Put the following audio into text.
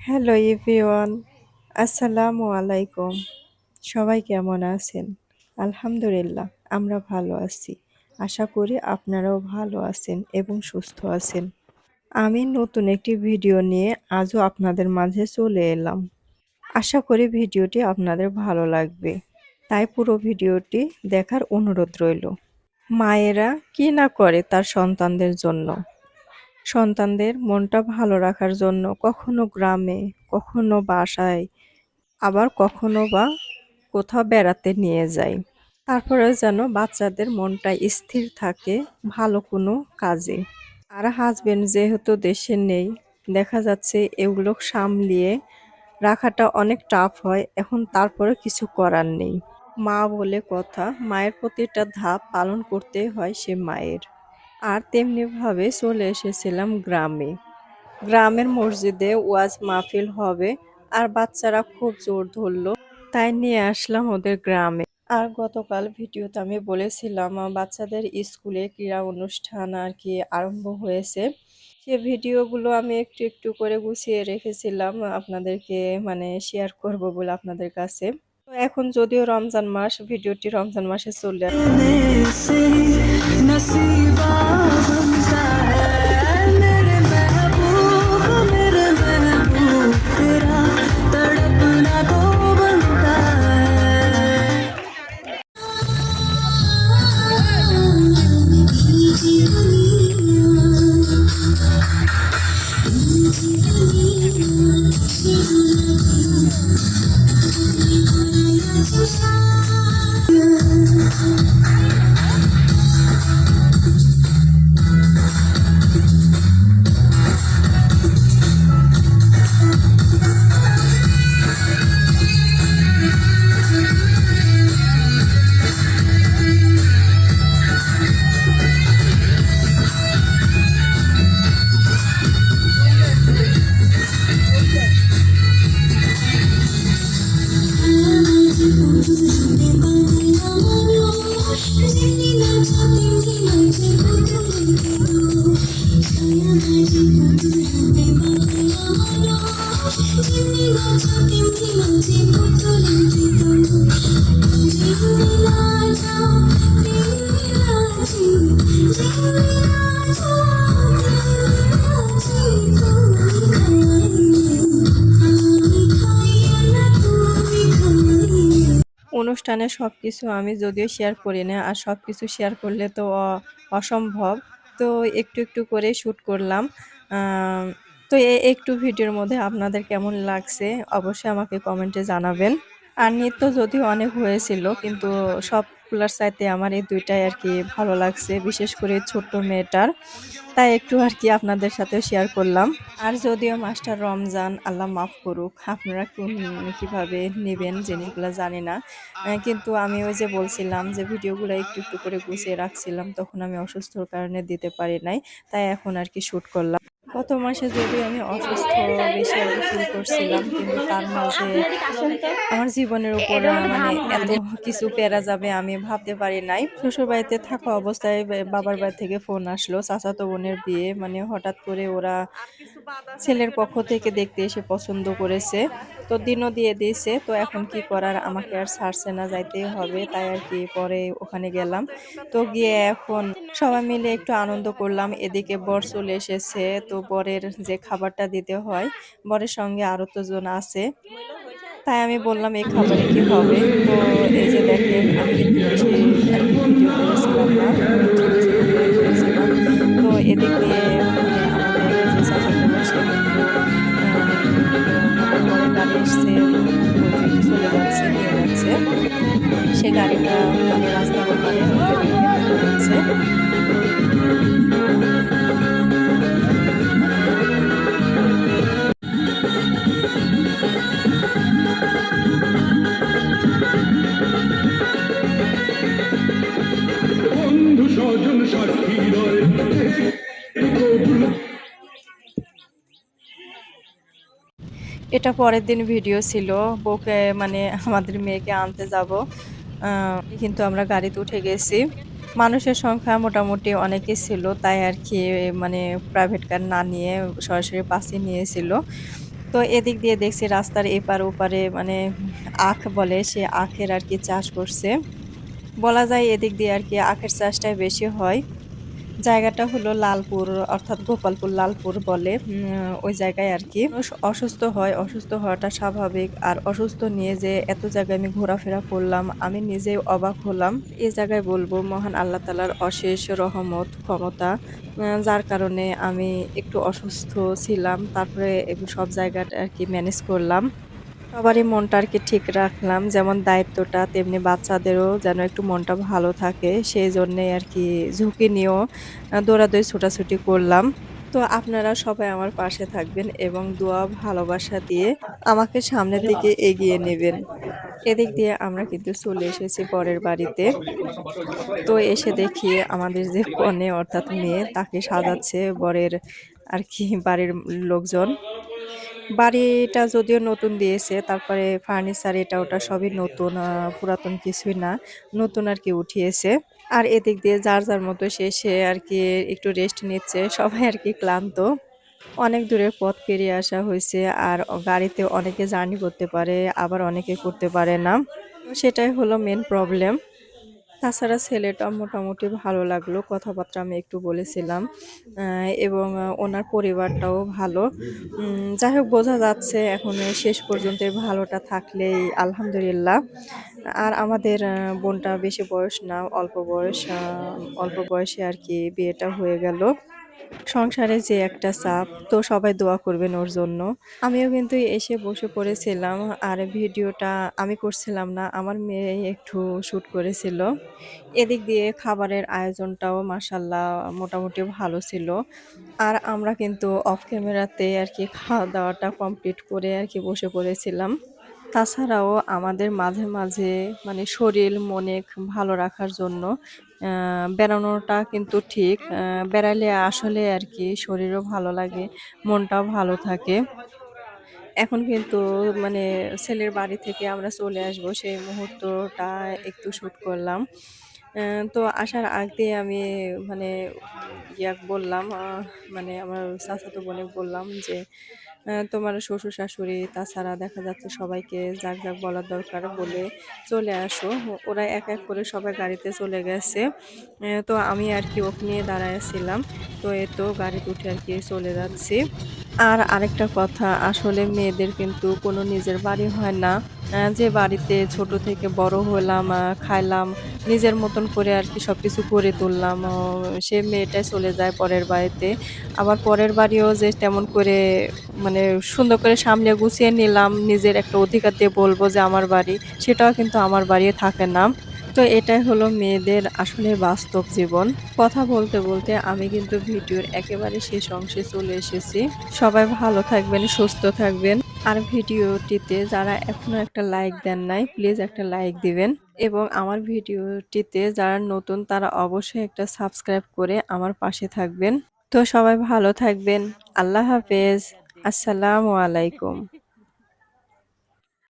Hello everyone, আসসালামু আলাইকুম। সবাই কেমন আছেন? আলহামদুলিল্লাহ, আমরা ভালো আছি। আশা করি আপনারাও ভালো আছেন এবং সুস্থ আছেন। আমি নতুন একটি ভিডিও নিয়ে আজও আপনাদের মাঝে চলে এলাম। আশা করি ভিডিওটি আপনাদের ভালো লাগবে। তাই পুরো ভিডিওটি দেখার অনুরোধ রইল। মায়েরা কি না করে তার সন্তানদের জন্য? সন্তানদের মনটা ভালো রাখার জন্য কখনো গ্রামে, কখনো বাসায়, আবার কখনো বা কোথাও বেড়াতে নিয়ে যায় তারপরে যেন বাচ্চাদের মনটা স্থির থাকে ভালো কোনো কাজে। আর হাজবেন্ড যেহেতু দেশে নেই, দেখা যাচ্ছে এগুলো সামলিয়ে রাখাটা অনেক টাফ হয়, এখন তারপরে কিছু করার নেই। মা বলে কথা, মায়ের প্রতিটা ধাপ পালন করতে হয় সে মায়ের। আর তেমনিভাবে চলে এসেছিলাম গ্রামে। গ্রামের মসজিদে ওয়াজ মাহফিল হবে আর বাচ্চারা খুব জোর ধরলো, তাই নিয়ে আসলাম ওদের গ্রামে। আর গতকাল ভিডিওতে আমি বলেছিলাম বাচ্চাদের স্কুলে ক্রীড়া অনুষ্ঠান আর কি আরম্ভ হয়েছে। সে ভিডিওগুলো আমি একটু একটু করে গুছিয়ে রেখেছিলাম, আপনাদেরকে মানে শেয়ার করব বলে আপনাদের কাছে। তো এখন যদিও রমজান মাস ভিডিওটি রমজান মাসে চলে নসিবা অনুষ্ঠানে সব কিছু আমি যদিও শেয়ার করি না, আর সব কিছু শেয়ার করলে তো অসম্ভব। তো একটু একটু করে শ্যুট করলাম। তো একটু ভিডিওর মধ্যে আপনাদের কেমন লাগছে অবশ্যই আমাকে কমেন্টে জানাবেন। আর নৃত্য যদিও অনেক হয়েছিল, কিন্তু সবগুলোর চাইতে আমার এই দুইটাই আর কি ভালো লাগছে, বিশেষ করে ছোট্ট মেয়েটার। তাই একটু আর কি আপনাদের সাথে শেয়ার করলাম। আর যদিও মাস্টার রমজান, আল্লাহ মাফ করুক, আপনারা কীভাবে নেবেন জিনিসগুলো জানি না। কিন্তু আমি ওই যে বলছিলাম যে ভিডিওগুলো একটু একটু করে গুছিয়ে রাখছিলাম, তখন আমি অসুস্থর কারণে দিতে পারি নাই, তাই এখন আর কি শ্যুট করলাম। গত মাসে যদি আমি অসুস্থ বেশি ফিল করছিলাম, কিন্তু তার মাঝে আমার জীবনের উপর মানে এত কিছু পেরা যাবে আমি ভাবতে পারি নাই। শ্বশুর বাড়িতে থাকা অবস্থায় বাবার বাড়ি থেকে ফোন আসলো, চাচাতো বোনের বিয়ে মানে হঠাৎ করে ওরা ছেলের পক্ষ থেকে দেখতে এসে পছন্দ করেছে। তো দিনও দিয়ে দিয়েছে, তো এখন কি করার আমাকে আর ছাড়ছে না, যাইতেই হবে, তাই আর কি পরে ওখানে গেলাম। তো গিয়ে এখন সবাই মিলে একটু আনন্দ করলাম, এদিকে বর চলে এসেছে, তো বরের যে খাবারটা দিতে হয়, বরের সঙ্গে আরও তো জন আছে। তাই আমি বললাম, এই খাবারে কি হবে? তো এই যে দেখেন, আমি ভিডিও করেছিলাম না তো এদিক গাড়ি চলে যাচ্ছে নিয়ে যাচ্ছে সে গাড়িটা মানে রাস্তার ওপারে যাচ্ছে এটা পরের দিন ভিডিও ছিল। বউকে মানে আমাদের মেয়েকে আনতে যাব। কিন্তু আমরা গাড়িতে উঠে গেছি। মানুষের সংখ্যা মোটামুটি অনেকই ছিল, তাই আর কি মানে প্রাইভেট কার না নিয়ে সরাসরি বাসে নিয়েছিল। তো এদিক দিয়ে দেখছি রাস্তার এপার ওপারে মানে আখ বলে, সে আখের আর কি চাষ করছে। বলা যায় এদিক দিয়ে আর কি আখের চাষটাই বেশি হয়। জায়গাটা হলো লালপুর, অর্থাৎ গোপালপুর লালপুর বলে ওই জায়গায় আর কি। অসুস্থ হয়, অসুস্থ হওয়াটা স্বাভাবিক। আর অসুস্থ নিয়ে যে এত জায়গায় আমি ঘোরাফেরা করলাম, আমি নিজেই অবাক হলাম। এই জায়গায় বলব, মহান আল্লাহ তালার অশেষ রহমত, ক্ষমতা যার কারণে আমি একটু অসুস্থ ছিলাম। তারপরে সব জায়গাটা আর কি ম্যানেজ করলাম। সবারই মনটা আর কি ঠিক রাখলাম, যেমন দায়িত্বটা তেমনি বাচ্চাদেরও যেন একটু মনটা ভালো থাকে সেই জন্যে আর কি ঝুঁকি নিয়েও দৌড়াদৌড়ি ছোটাছুটি করলাম। তো আপনারা সবাই আমার পাশে থাকবেন এবং দোয়া, ভালোবাসা দিয়ে আমাকে সামনের দিকে এগিয়ে নেবেন। এদিক দিয়ে আমরা কিন্তু চলে এসেছি পরের বাড়িতে। তো এসে দেখি আমাদের যে কনে অর্থাৎ মেয়ে, তাকে সাজাচ্ছে বরের আর কি বাড়ির লোকজন। বাড়িটা যদিও নতুন দিয়েছে, তারপরে ফার্নিচার এটা ওটা সবই নতুন পুরাতন কিছুই না, নতুন আর কি উঠিয়েছে। আর এদিক দিয়ে যার যার মতো সে আর কি একটু রেস্ট নিচ্ছে, সবাই আর কি ক্লান্ত। অনেক দূরের পথ পেরিয়ে আসা হয়েছে, আর গাড়িতে অনেকে জার্নি করতে পারে, আবার অনেকে করতে পারে না। সেটাই হলো মেন প্রবলেম তাছাড়া ছেলেটা মোটামুটি ভালো লাগল, কথাবার্তা আমি একটু বলেছিলাম এবং ওনার পরিবারটাও ভালো। যাই হোক, বোঝা যাচ্ছে এখন শেষ পর্যন্ত ভালোটা থাকলেই আলহামদুলিল্লাহ। আর আমাদের বোনটা বেশি বয়স না, অল্প বয়স অল্প বয়সে আর কি বিয়েটা হয়ে গেল। সংসারে যে একটা চাপ, তো সবাই দোয়া করবেন ওর জন্য। আমিও কিন্তু এসে বসে পড়েছিলাম আর ভিডিওটা আমি করছিলাম না, আমার মেয়ে একটু শ্যুট করেছিল। এদিক দিয়ে খাবারের আয়োজনটাও মাসাল্লাহ মোটামুটি ভালো ছিল। আর আমরা কিন্তু অফ ক্যামেরাতে আর কি খাওয়া দাওয়াটা কমপ্লিট করে আর কি বসে পড়েছিলাম। তাছাড়াও আমাদের মাঝে মাঝে মানে শরীর, মনে ভালো রাখার জন্য বেড়ানোটা কিন্তু ঠিক। বেড়ালে আসলে আর কি শরীরও ভালো লাগে, মনটাও ভালো থাকে। এখন কিন্তু মানে ছেলের বাড়ি থেকে আমরা চলে আসব, সেই মুহূর্তটা একটু শ্যুট করলাম। তো আসার আগে আমি মানে ইয়াক বললাম মানে আমার চাচাতো বোনে বললাম যে তোমার শ্বশুর শাশুড়ি, তাছাড়া দেখা যাচ্ছে সবাইকে যাক যাক বলার দরকার বলে চলে আসো। ওরা এক এক করে সবাই গাড়িতে চলে গেছে। তো আমি আর কি ওখানে নিয়ে ছিলাম তো এ তো গাড়িতে উঠে আর কি চলে যাচ্ছি। আর আরেকটা কথা, আসলে মেয়েদের কিন্তু কোনো নিজের বাড়ি হয় না। যে বাড়িতে ছোট থেকে বড় হলাম খাইলাম, নিজের মতন করে আর কি সব কিছু করে তুললাম সে মেয়েটাই চলে যায় পরের বাড়িতে। আবার পরের বাড়িও যে তেমন করে মানে সুন্দর করে সামলে গুছিয়ে নিলাম, নিজের একটা অধিকার দিয়ে বলব যে আমার বাড়ি, সেটাও কিন্তু আমার বাড়ি থাকে না। তো এটাই হলো মেয়েদের আসলে বাস্তব জীবন। কথা বলতে বলতে আমি কিন্তু ভিডিওর একেবারে শেষ অংশে চলে এসেছি। সবাই ভালো থাকবেন, সুস্থ থাকবেন। আর ভিডিওটিতে যারা এখনও একটা লাইক দেন নাই প্লিজ একটা লাইক দিবেন। এবং আমার ভিডিওটিতে যারা নতুন, তারা অবশ্যই একটা সাবস্ক্রাইব করে আমার পাশে থাকবেন। তো সবাই ভালো থাকবেন। আল্লাহ হাফেজ। আসসালামু আলাইকুম।